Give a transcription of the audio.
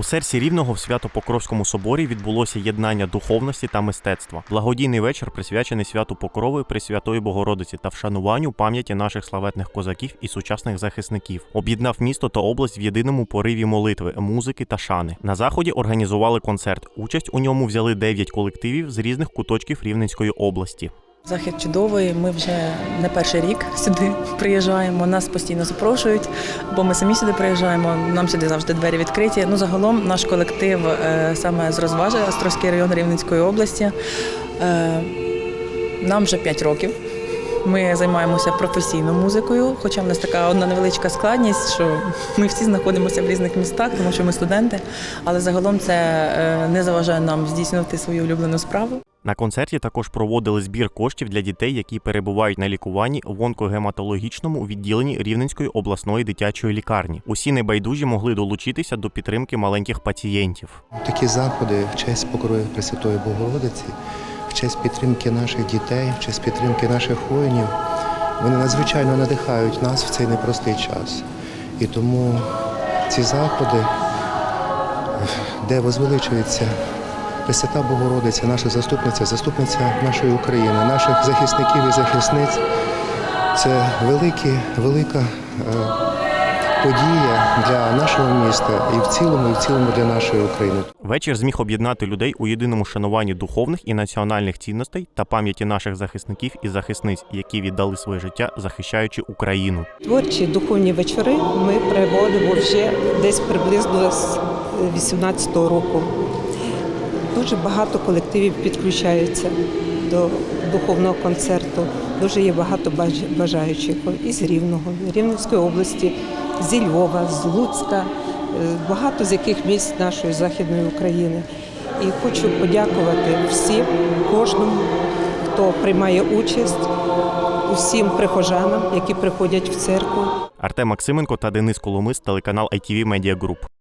У серці рівного в Свято-Покровському соборі відбулося єднання духовності та мистецтва. Благодійний вечір присвячений святу Покрови Пресвятої Богородиці та вшануванню пам'яті наших славетних козаків і сучасних захисників. Об'єднав місто та область в єдиному пориві молитви, музики та шани. На заході організували концерт. Участь у ньому взяли 9 колективів з різних куточків Рівненської області. Захід чудовий. Ми вже не перший рік сюди приїжджаємо. Нас постійно запрошують, бо ми самі сюди приїжджаємо. Нам сюди завжди двері відкриті. Ну загалом наш колектив е, саме з розваги Острозький район Рівненської області. Е, Нам вже 5 років. Ми займаємося професійною музикою, хоча в нас така одна невеличка складність, що ми всі знаходимося в різних містах, тому що ми студенти, але загалом це е, не заважає нам здійснювати свою улюблену справу. На концерті також проводили збір коштів для дітей, які перебувають на лікуванні в онкогематологічному відділенні Рівненської обласної дитячої лікарні. Усі небайдужі могли долучитися до підтримки маленьких пацієнтів. Такі заходи в честь покрови Пресвятої Богородиці, в честь підтримки наших дітей, в честь підтримки наших воїнів, вони надзвичайно надихають нас в цей непростий час. І тому ці заходи, де возвеличується Пресвята Богородиця, наша заступниця, заступниця нашої України, наших захисників і захисниць, це великі, велика е, подія для нашого міста і в цілому, і в цілому для нашої України. Вечір зміг об'єднати людей у єдиному шануванні духовних і національних цінностей та пам'яті наших захисників і захисниць, які віддали своє життя, захищаючи Україну. Творчі духовні вечори ми проводимо вже десь приблизно з 18-го року. Дуже багато колективів підключаються до духовного концерту. Дуже є багато бажаючих із Рівного, Рівненської області, зі Львова, з Луцька, е, багато з яких місць нашої західної України. І хочу подякувати всім, кожному, хто приймає участь, усім прихожанам, які приходять в церкву. Артем Максименко та Денис Коломис, телеканал ITV Media Group.